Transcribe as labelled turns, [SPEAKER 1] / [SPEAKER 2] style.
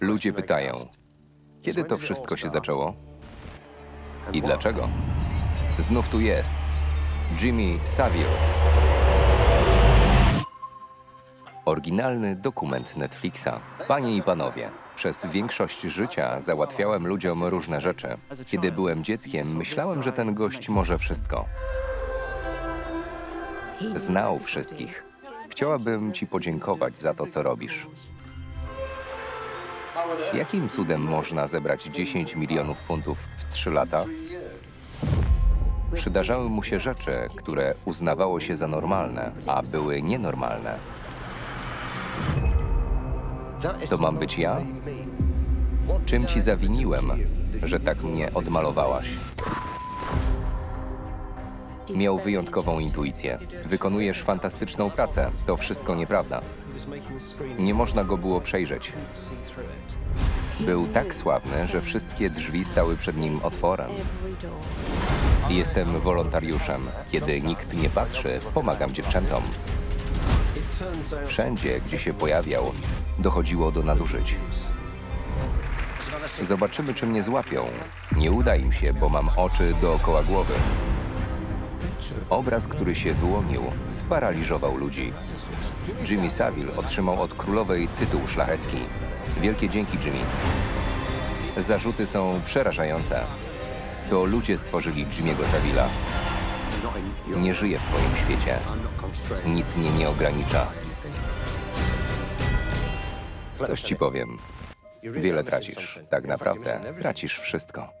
[SPEAKER 1] Ludzie pytają, kiedy to wszystko się zaczęło i dlaczego? Znów tu jest Jimmy Savile. Oryginalny dokument Netflixa. Panie i panowie, przez większość życia załatwiałem ludziom różne rzeczy. Kiedy byłem dzieckiem, myślałem, że ten gość może wszystko. Znał wszystkich. Chciałabym ci podziękować za to, co robisz. Jakim cudem można zebrać 10 milionów funtów w 3 lata? Przydarzały mu się rzeczy, które uznawało się za normalne, a były nienormalne.
[SPEAKER 2] To mam być ja?
[SPEAKER 1] Czym ci zawiniłem, że tak mnie odmalowałaś? Miał wyjątkową intuicję. Wykonujesz fantastyczną pracę. To wszystko nieprawda. Nie można go było przejrzeć. Był tak sławny, że wszystkie drzwi stały przed nim otworem. Jestem wolontariuszem. Kiedy nikt nie patrzy, pomagam dziewczętom. Wszędzie, gdzie się pojawiał, dochodziło do nadużyć. Zobaczymy, czy mnie złapią. Nie uda im się, bo mam oczy dookoła głowy. Obraz, który się wyłonił, sparaliżował ludzi. Jimmy Savile otrzymał od królowej tytuł szlachecki. Wielkie dzięki, Jimmy. Zarzuty są przerażające. To ludzie stworzyli Jimmy'ego Savila. Nie żyję w twoim świecie. Nic mnie nie ogranicza. Coś ci powiem. Wiele tracisz. Tak naprawdę tracisz wszystko.